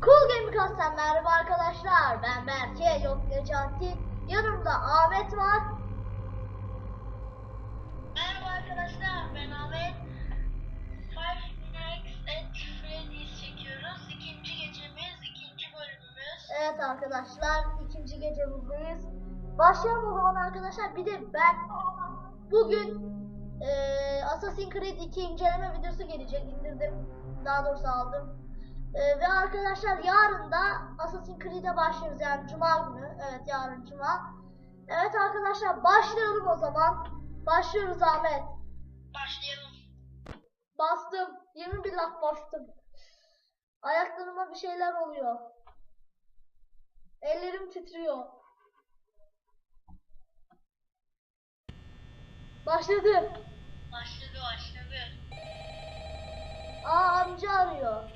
Cool Game Cast'tan merhaba arkadaşlar. Ben Berke, yok Necati. Yanımda Ahmet var. Merhaba arkadaşlar, ben Ahmet. Five Nights at Freddy's çekiyoruz. İkinci gecemiz, ikinci bölümümüz. Evet arkadaşlar, ikinci gecemizdeyiz. Başlayalım o zaman arkadaşlar. Bir de ben bugün eee Assassin's Creed 2 inceleme videosu gelecek. İndirdim. Daha doğrusu aldım. Eee, ve arkadaşlar yarın da Assassin's Creed'e başlıyoruz. Yani Cuma günü. Evet yarın Cuma. Evet arkadaşlar başlıyorum o zaman. Başlıyoruz Ahmet. Başlayalım. Bastım. Yemin billah bastım. Ayaklarıma bir şeyler oluyor. Ellerim titriyor. Başladı. Başladı, başladı. Aa amca arıyor.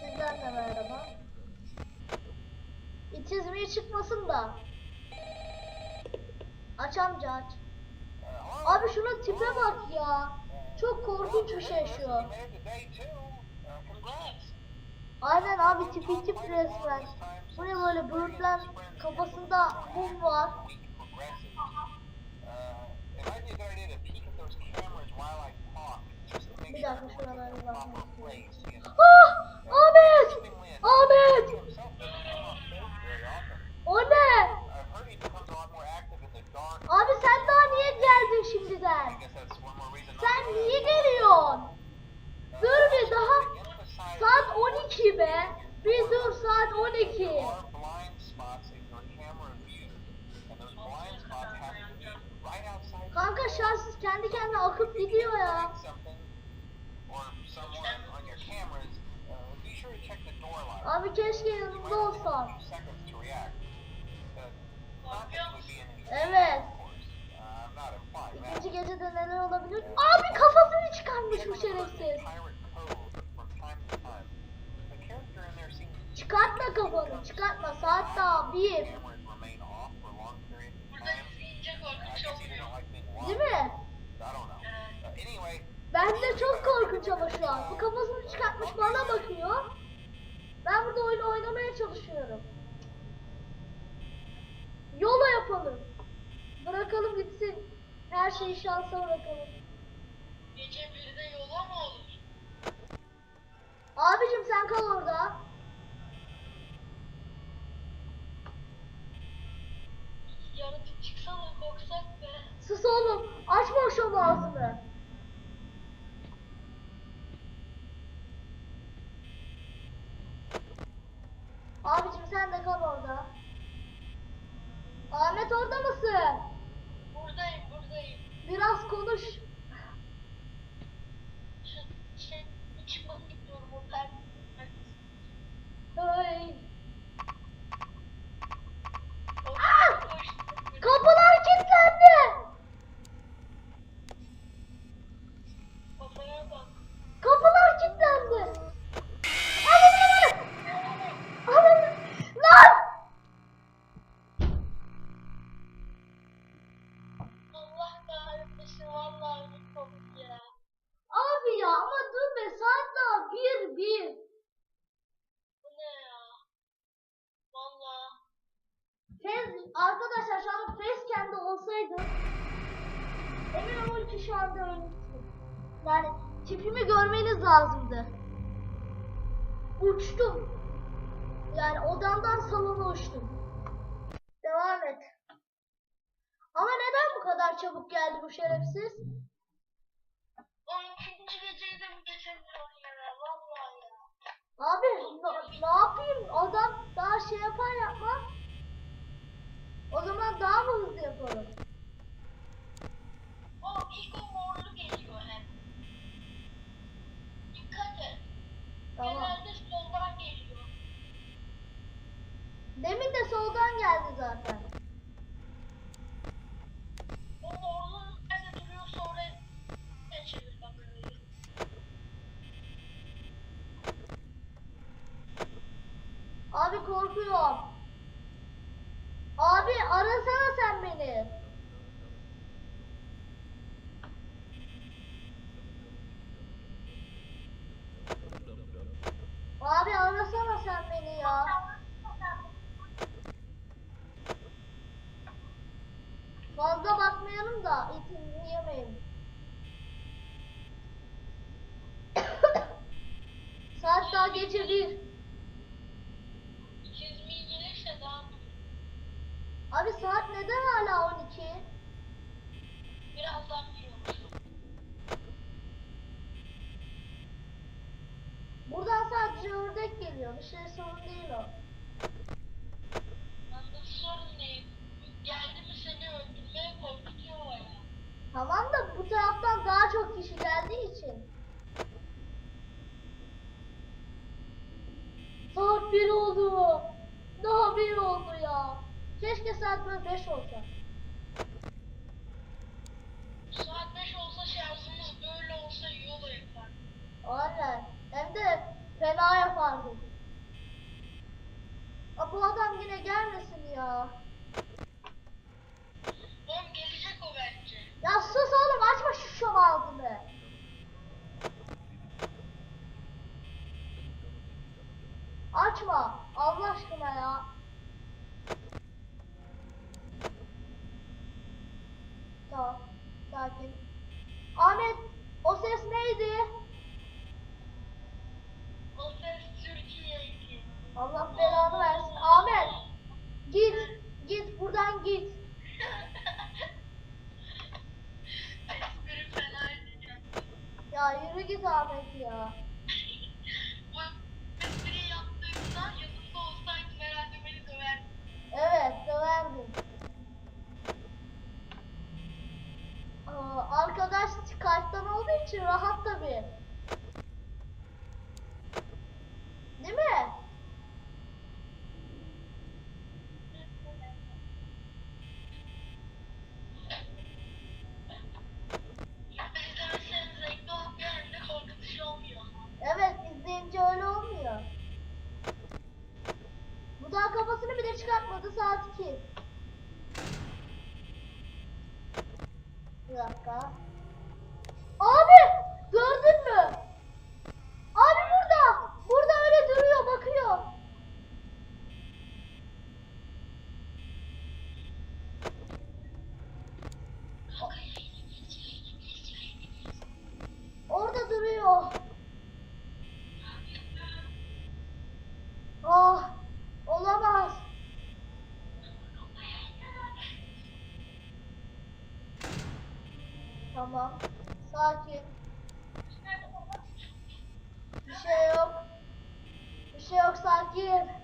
Sizden de merhaba. İtizmiği çıkmasın da. Aç amca aç. Abi şunun tipe bak ya. Çok korkunç bir şey şu. Aynen abi tipi tip resmen. Bu ne böyle böğürtlen kafasında mum var. It might be a good idea to peek at those cameras while I talk, just to make sure in the proper place. Abi keşke yanımda olsan. Evet. İkinci gecede neler olabilir? Abi kafasını çıkarmış bu şerefsiz. Çıkartma kafanı, çıkartma. Saat daha bir. Değil mi? Ben de çok korkunç ama şu an. Bu kafasını çıkartmış bana bakıyor. Ben burada oyun oynamaya çalışıyorum. Yola yapalım. Bırakalım gitsin. Her şeyi şansa bırakalım. Gece birde yola mı olur? Abicim sen kal orada. Yaratık çıksa da korksak be. Sus oğlum. Açma şu ağzını. Abicim sen de kal orada. Ahmet orada mısın? Buradayım, buradayım. Biraz konuş. Şu şey, çıkmak gidiyorum o perde. Hey. O- Ah! o- Kapılar kilitlendi. Kafaya bak. Kapılar kilitlendi. Ananı! Ananı! Lan! Allah kahretmesin vallahi bir komik ya. Abi ya ama dur be saat daha bir bir. Bu ne ya? Vallahi. Fez, arkadaşlar şu an facecam'de olsaydı emin olun ki şu anda ölmüştüm. Yani tipimi görmeniz lazımdı. Uçtum. Yani odamdan salona uçtum. Devam et. Ama neden bu kadar çabuk geldi bu şerefsiz? 12. geceyi de bu geçemiyorum ya. Vallahi ya. Abi ne, ne yapayım? Adam daha şey yapar yapmaz. Fazla bakmayalım da etini yemeyelim. Saat daha gece bir. Çizmeyi gelirse daha Abi saat neden hala 12? Birazdan biliyorum. Buradan sadece ördek geliyor. Bir şey sorun değil o. bana 5 olsa. Saat 5 olsa şarjımız böyle olsa iyi olur efendim. Aynen. Hem de fena yapardık. Aa, bu adam yine gelmesin ya. Oğlum gelecek o bence. Ya sus oğlum açma şu şov ağzını. Açma Allah aşkına ya. arkadaş karttan olduğu için rahat tabii. 哥哥。Tamam. Sakin. Bir şey yok. Bir şey yok sakin.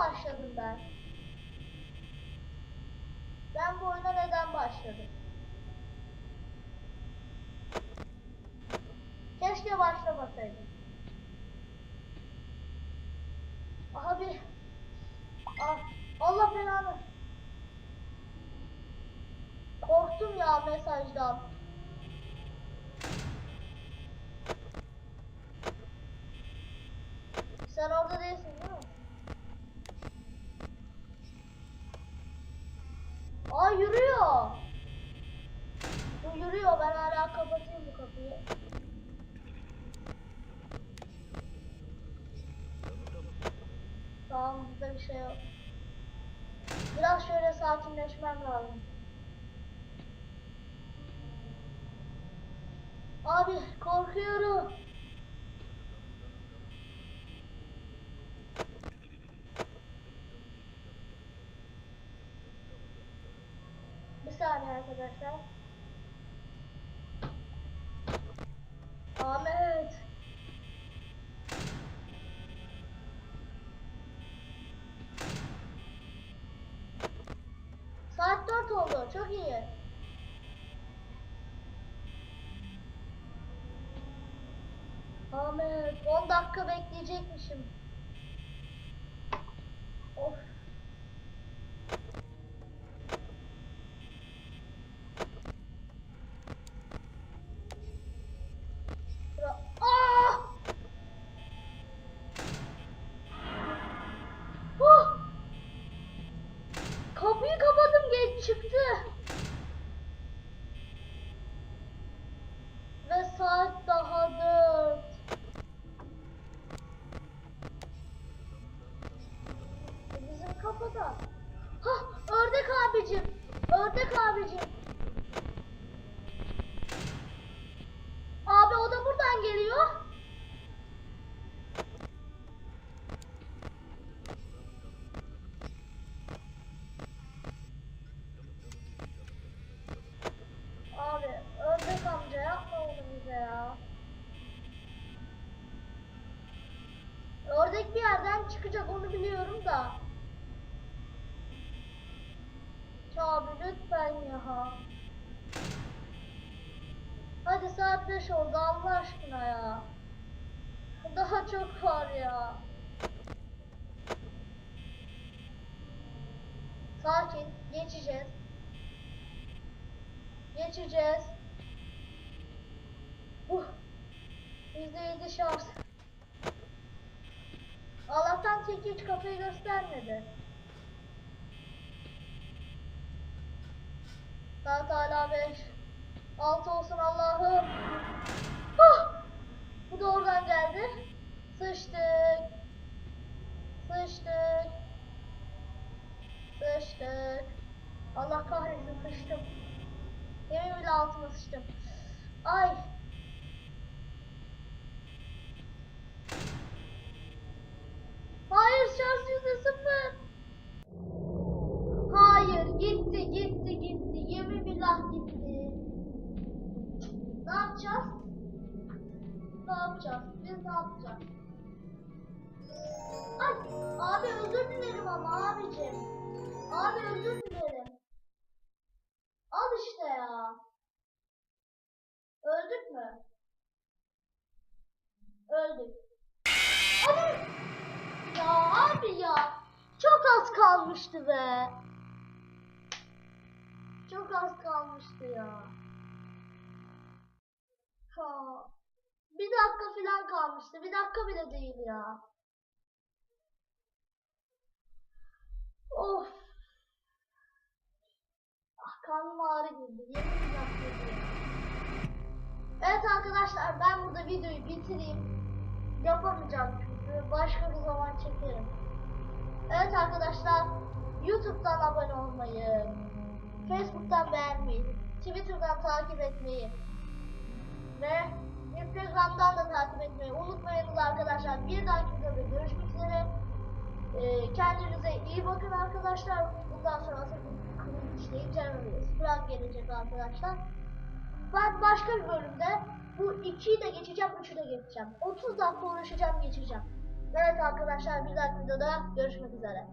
başladım ben? Ben bu oyuna neden başladım? Keşke başlamasaydım. Abi. Ah, Allah belanı. Korktum ya mesajdan. şey yok. Biraz şöyle sakinleşmem lazım. Abi korkuyorum. Bir saniye arkadaşlar. çok iyi. Amen. 10 dakika bekleyecekmişim. Çıkacak onu biliyorum da. Abi lütfen ya. Hadi saat 5 oldu Allah aşkına ya. Daha çok var ya. Sakin, geçeceğiz. Geçeceğiz. Uh. %7 şans. Allah'tan tek hiç kafayı göstermedi. Saat hala 5. 6 olsun Allah'ım. Huh! Bu da oradan geldi. Sıçtık. Sıçtık. Sıçtık. Allah kahretsin sıçtım. Yemin bile altıma sıçtım. Ay. Yapacağız? Biz ne yapacağız? Ay abi özür dilerim ama abicim. Abi özür dilerim. Al işte ya. Öldük mü? Öldük. Abi! Ya abi ya. Çok az kalmıştı be. Çok az kalmıştı ya. Ha. Bir dakika falan kalmıştı. Bir dakika bile değil ya. Of. Ah karnım ağrı girdi. Yemin ederim. Evet arkadaşlar ben burada videoyu bitireyim. Yapamayacağım çünkü. Başka bir zaman çekerim. Evet arkadaşlar YouTube'dan abone olmayı, Facebook'tan beğenmeyi, Twitter'dan takip etmeyi ve Instagram'dan da takip etmeyi unutmayınız arkadaşlar. Bir dahaki videoda görüşmek üzere. Ee, kendinize iyi bakın arkadaşlar. Bundan sonra işte incelememiz falan gelecek arkadaşlar. Ben başka bir bölümde bu 2'yi de geçeceğim, 3'ü de geçeceğim. 30 dakika uğraşacağım, geçeceğim. Evet arkadaşlar bir dahaki videoda görüşmek üzere.